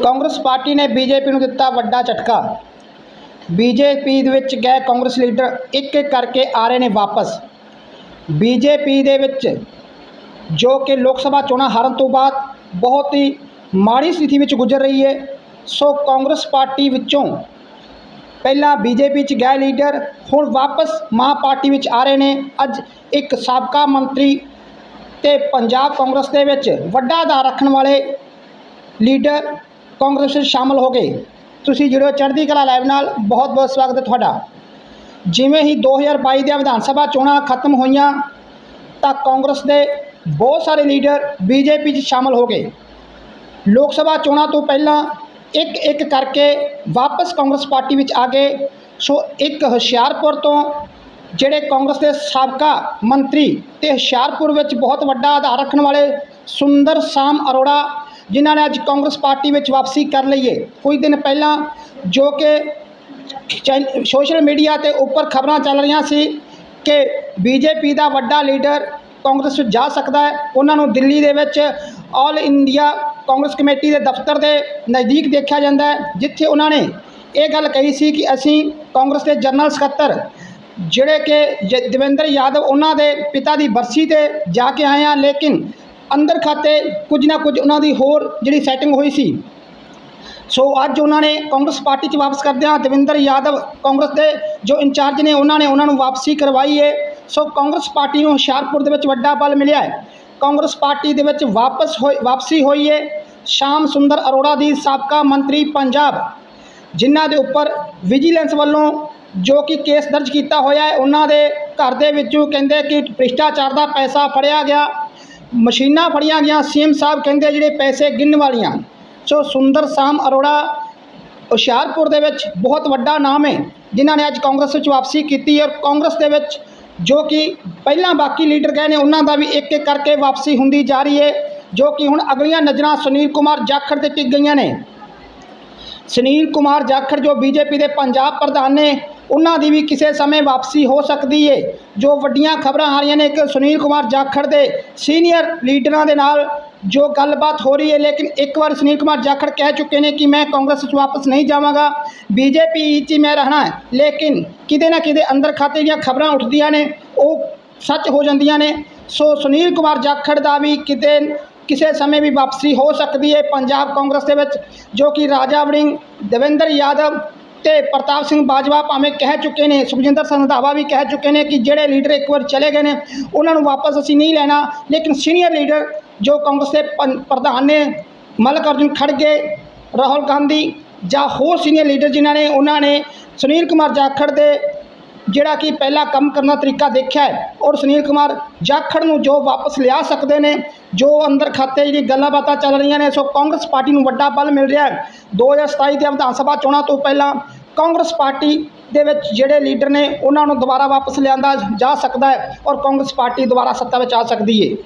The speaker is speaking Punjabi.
ਕਾਂਗਰਸ ਪਾਰਟੀ ਨੇ ਬੀਜੇਪੀ ਨੂੰ ਦਿੱਤਾ ਵੱਡਾ ਝਟਕਾ। ਬੀਜੇਪੀ ਦੇ ਵਿੱਚ ਗਏ ਕਾਂਗਰਸ ਲੀਡਰ ਇੱਕ ਇੱਕ ਕਰਕੇ ਆ ਰਹੇ ਨੇ ਵਾਪਸ। ਬੀਜੇਪੀ ਦੇ ਵਿੱਚ ਜੋ ਕਿ ਲੋਕ ਸਭਾ ਚੋਣਾਂ ਹਾਰਨ ਤੋਂ ਬਾਅਦ ਬਹੁਤ ਹੀ ਮਾੜੀ ਸਥਿਤੀ ਵਿੱਚ ਗੁਜ਼ਰ ਰਹੀ ਹੈ। ਸੋ ਕਾਂਗਰਸ ਪਾਰਟੀ ਵਿੱਚੋਂ ਪਹਿਲਾਂ ਬੀਜੇਪੀ ਚ ਗਏ ਲੀਡਰ, ਹੁਣ ਵਾਪਸ ਮਾਂ ਪਾਰਟੀ ਵਿੱਚ ਆ ਰਹੇ ਨੇ। ਅੱਜ ਇੱਕ ਸਾਬਕਾ ਮੰਤਰੀ ਤੇ ਪੰਜਾਬ ਕਾਂਗਰਸ ਦੇ ਵਿੱਚ ਵੱਡਾ ਆਧਾਰ ਰੱਖਣ ਵਾਲੇ ਲੀਡਰ ਕਾਂਗਰਸ ਵਿੱਚ ਸ਼ਾਮਲ ਹੋ ਗਏ ਤੁਸੀਂ ਜੁੜੋ ਚੜ੍ਹਦੀ ਕਲਾ ਲਾਈਵ ਨਾਲ, ਬਹੁਤ ਬਹੁਤ ਸਵਾਗਤ ਹੈ ਤੁਹਾਡਾ। ਜਿਵੇਂ ਹੀ 2022 ਦੀਆਂ ਵਿਧਾਨ ਸਭਾ ਚੋਣਾਂ ਖਤਮ ਹੋਈਆਂ, ਤਾਂ ਕਾਂਗਰਸ ਦੇ ਬਹੁਤ ਸਾਰੇ ਲੀਡਰ ਬੀਜੇਪੀ 'ਚ ਸ਼ਾਮਲ ਹੋ ਗਏ। ਲੋਕ ਸਭਾ ਚੋਣਾਂ ਤੋਂ ਪਹਿਲਾਂ ਇੱਕ ਇੱਕ ਕਰਕੇ ਵਾਪਸ ਕਾਂਗਰਸ ਪਾਰਟੀ ਵਿੱਚ ਆ ਗਏ। ਸੋ ਇੱਕ ਹੁਸ਼ਿਆਰਪੁਰ ਤੋਂ ਜਿਹੜੇ ਕਾਂਗਰਸ ਦੇ ਸਾਬਕਾ ਮੰਤਰੀ ਤੇ ਹੁਸ਼ਿਆਰਪੁਰ ਵਿੱਚ ਬਹੁਤ ਵੱਡਾ ਆਧਾਰ ਰੱਖਣ ਵਾਲੇ ਸੁੰਦਰ ਸ਼ਾਮ ਅਰੋੜਾ ਜਿਨ੍ਹਾਂ ਨੇ ਅੱਜ ਕਾਂਗਰਸ ਪਾਰਟੀ ਵਿੱਚ ਵਾਪਸੀ ਕਰ ਲਈ ਹੈ। ਕੁਝ ਦਿਨ ਪਹਿਲਾਂ ਜੋ ਕਿ ਚੈ- ਸੋਸ਼ਲ ਮੀਡੀਆ ਤੇ ਉੱਪਰ ਖਬਰਾਂ ਚੱਲ ਰਹੀਆਂ ਸੀ ਕਿ ਬੀਜੇਪੀ ਦਾ ਵੱਡਾ ਲੀਡਰ ਕਾਂਗਰਸ ਵਿੱਚ ਜਾ ਸਕਦਾ ਹੈ। ਉਹਨਾਂ ਨੂੰ ਦਿੱਲੀ ਦੇ ਵਿੱਚ ਆਲ ਇੰਡੀਆ ਕਾਂਗਰਸ ਕਮੇਟੀ ਦੇ ਦਫ਼ਤਰ ਦੇ ਨਜ਼ਦੀਕ ਦੇਖਿਆ ਜਾਂਦਾ ਹੈ, ਜਿੱਥੇ ਉਹਨਾਂ ਨੇ ਇਹ ਗੱਲ ਕਹੀ ਸੀ ਕਿ ਅਸੀਂ ਕਾਂਗਰਸ ਦੇ ਜਨਰਲ ਸਕੱਤਰ ਜਿਹੜੇ ਕਿ ਜ- ਦਵਿੰਦਰ ਯਾਦਵ ਉਹਨਾਂ ਦੇ ਪਿਤਾ ਦੀ ਬਰਸੀ ਤੇ ਜਾ ਕੇ ਆਏ ਆ ਲੇਕਿਨ ਅੰਦਰ ਖਾਤੇ ਕੁਝ ਨਾ ਕੁਝ ਉਹਨਾਂ ਦੀ ਹੋਰ ਜਿਹੜੀ ਸੈਟਿੰਗ ਹੋਈ ਸੀ। ਸੋ ਅੱਜ ਉਹਨਾਂ ਨੇ ਕਾਂਗਰਸ ਪਾਰਟੀ 'ਚ ਵਾਪਸ ਕਰਦਿਆਂ ਦਵਿੰਦਰ ਯਾਦਵ ਕਾਂਗਰਸ ਦੇ ਜੋ ਇੰਚਾਰਜ ਨੇ ਉਹਨਾਂ ਨੇ ਉਹਨਾਂ ਨੂੰ ਵਾਪਸੀ ਕਰਵਾਈ ਹੈ ਸੋ ਕਾਂਗਰਸ ਪਾਰਟੀ ਨੂੰ ਹੁਸ਼ਿਆਰਪੁਰ ਦੇ ਵਿੱਚ ਵੱਡਾ ਬਲ ਮਿਲਿਆ ਹੈ। ਕਾਂਗਰਸ ਪਾਰਟੀ ਦੇ ਵਿੱਚ ਵਾਪਸ ਹੋਈ ਵਾਪਸੀ ਹੋਈ ਹੈ ਸ਼ਾਮ ਸੁੰਦਰ ਅਰੋੜਾ ਦੀ ਸਾਬਕਾ ਮੰਤਰੀ ਪੰਜਾਬ, ਜਿਨ੍ਹਾਂ ਦੇ ਉੱਪਰ ਵਿਜੀਲੈਂਸ ਵੱਲੋਂ ਜੋ ਕਿ ਕੇਸ ਦਰਜ ਕੀਤਾ ਹੋਇਆ ਹੈ, ਉਹਨਾਂ ਦੇ ਘਰ ਦੇ ਵਿੱਚੋਂ ਕਹਿੰਦੇ ਕਿ ਭ੍ਰਿਸ਼ਟਾਚਾਰ ਦਾ ਪੈਸਾ ਫੜਿਆ ਗਿਆ। ਮਸ਼ੀਨਾਂ ਫੜੀਆਂ ਗਈਆਂ। ਸੀਐਮ ਸਾਹਿਬ ਕਹਿੰਦੇ ਜਿਹੜੇ ਪੈਸੇ ਗਿਣਨ ਵਾਲੀਆਂ। ਸੋ ਸੁੰਦਰ ਸ਼ਾਮ ਅਰੋੜਾ ਹੁਸ਼ਿਆਰਪੁਰ ਦੇ ਵਿੱਚ ਬਹੁਤ ਵੱਡਾ ਨਾਮ ਹੈ, ਜਿਨ੍ਹਾਂ ਨੇ ਅੱਜ ਕਾਂਗਰਸ ਵਿੱਚ ਵਾਪਸੀ ਕੀਤੀ ਔਰ ਕਾਂਗਰਸ ਦੇ ਵਿੱਚ ਜੋ ਕਿ ਪਹਿਲਾਂ ਬਾਕੀ ਲੀਡਰ ਗਏ ਨੇ, ਉਹਨਾਂ ਦਾ ਵੀ ਇੱਕ ਇੱਕ ਕਰਕੇ ਵਾਪਸੀ ਹੁੰਦੀ ਜਾ ਰਹੀ ਹੈ, ਜੋ ਕਿ ਹੁਣ ਅਗਲੀਆਂ ਨਜ਼ਰਾਂ ਸੁਨੀਲ ਕੁਮਾਰ ਜਾਖੜ ਤੇ ਟਿਕ ਗਈਆਂ ਨੇ। ਸੁਨੀਲ ਕੁਮਾਰ ਜਾਖੜ, ਜੋ ਬੀਜੇਪੀ ਦੇ ਪੰਜਾਬ ਪ੍ਰਧਾਨ ਨੇ ਉਹਨਾਂ ਦੀ ਵੀ ਕਿਸੇ ਸਮੇਂ ਵਾਪਸੀ ਹੋ ਸਕਦੀ ਹੈ ਜੋ ਵੱਡੀਆਂ ਖਬਰਾਂ ਆ ਰਹੀਆਂ ਨੇ ਕਿ ਸੁਨੀਲ ਕੁਮਾਰ ਜਾਖੜ ਦੇ ਸੀਨੀਅਰ ਲੀਡਰਾਂ ਦੇ ਨਾਲ ਜੋ ਗੱਲਬਾਤ ਹੋ ਰਹੀ ਹੈ ਲੇਕਿਨ ਇੱਕ ਵਾਰ ਸੁਨੀਲ ਕੁਮਾਰ ਜਾਖੜ ਕਹਿ ਚੁੱਕੇ ਨੇ ਕਿ ਮੈਂ ਕਾਂਗਰਸ ਵਿੱਚ ਵਾਪਸ ਨਹੀਂ ਜਾਵਾਂਗਾ, ਬੀਜੇਪੀ 'ਚ ਹੀ ਮੈਂ ਰਹਿਣਾ ਹੈ। ਲੇਕਿਨ ਕਿਤੇ ਨਾ ਕਿਤੇ ਅੰਦਰ ਖਾਤੇ ਦੀਆਂ ਖਬਰਾਂ ਉੱਠਦੀਆਂ ਨੇ, ਉਹ ਸੱਚ ਹੋ ਜਾਂਦੀਆਂ ਨੇ। ਸੋ ਸੁਨੀਲ ਕੁਮਾਰ ਜਾਖੜ ਦਾ ਵੀ ਕਿਤੇ ਕਿਸੇ ਸਮੇਂ ਵੀ ਵਾਪਸੀ ਹੋ ਸਕਦੀ ਹੈ ਪੰਜਾਬ ਕਾਂਗਰਸ ਦੇ ਵਿੱਚ, ਜੋ ਕਿ ਰਾਜਾ ਵੜਿੰਗ, ਦਵਿੰਦਰ ਯਾਦਵ ਤੇ ਪ੍ਰਤਾਪ ਸਿੰਘ ਬਾਜਵਾ ਭਾਵੇਂ ਕਹਿ ਚੁੱਕੇ ਨੇ, ਸੁਖਜਿੰਦਰ ਸਿੰਘ ਰੰਧਾਵਾ ਵੀ ਕਹਿ ਚੁੱਕੇ ਨੇ ਕਿ ਜਿਹੜੇ ਲੀਡਰ ਇੱਕ ਵਾਰ ਚਲੇ ਗਏ ਨੇ, ਉਹਨਾਂ ਨੂੰ ਵਾਪਸ ਅਸੀਂ ਨਹੀਂ ਲੈਣਾ। ਲੇਕਿਨ ਸੀਨੀਅਰ ਲੀਡਰ ਜੋ ਕਾਂਗਰਸ ਦੇ ਪੰ- ਪ੍ਰਧਾਨ ਨੇ ਮਲਕ ਅਰਜੁਨ ਖੜਗੇ, ਰਾਹੁਲ ਗਾਂਧੀ ਜਾਂ ਹੋਰ ਸੀਨੀਅਰ ਲੀਡਰ ਜਿਨ੍ਹਾਂ ਨੇ, ਉਹਨਾਂ ਨੇ ਸੁਨੀਲ ਕੁਮਾਰ ਜਾਖੜ ਦੇ ਜਿਹੜਾ ਕਿ ਪਹਿਲਾਂ ਕੰਮ ਕਰਨ ਦਾ ਤਰੀਕਾ ਦੇਖਿਆ ਹੈ ਔਰ ਸੁਨੀਲ ਕੁਮਾਰ ਜਾਖੜ ਨੂੰ ਜੋ ਵਾਪਸ ਲਿਆ ਸਕਦੇ ਨੇ, ਜੋ ਅੰਦਰ ਖਾਤੇ ਜਿਹੜੀ ਗੱਲਾਂ ਬਾਤਾਂ ਚੱਲ ਰਹੀਆਂ ਨੇ, ਸੋ ਕਾਂਗਰਸ ਪਾਰਟੀ ਨੂੰ ਵੱਡਾ ਬਲ ਮਿਲ ਰਿਹਾ ਹੈ। 2027 ਦੀਆਂ ਵਿਧਾਨ ਸਭਾ ਚੋਣਾਂ ਤੋਂ ਪਹਿਲਾਂ ਕਾਂਗਰਸ ਪਾਰਟੀ ਦੇ ਵਿੱਚ ਜਿਹੜੇ ਲੀਡਰ ਨੇ, ਉਹਨਾਂ ਨੂੰ ਦੁਬਾਰਾ ਵਾਪਸ ਲਿਆਂਦਾ ਜਾ ਸਕਦਾ ਹੈ ਔਰ ਕਾਂਗਰਸ ਪਾਰਟੀ ਦੁਬਾਰਾ ਸੱਤਾ ਵਿੱਚ ਆ ਸਕਦੀ ਹੈ।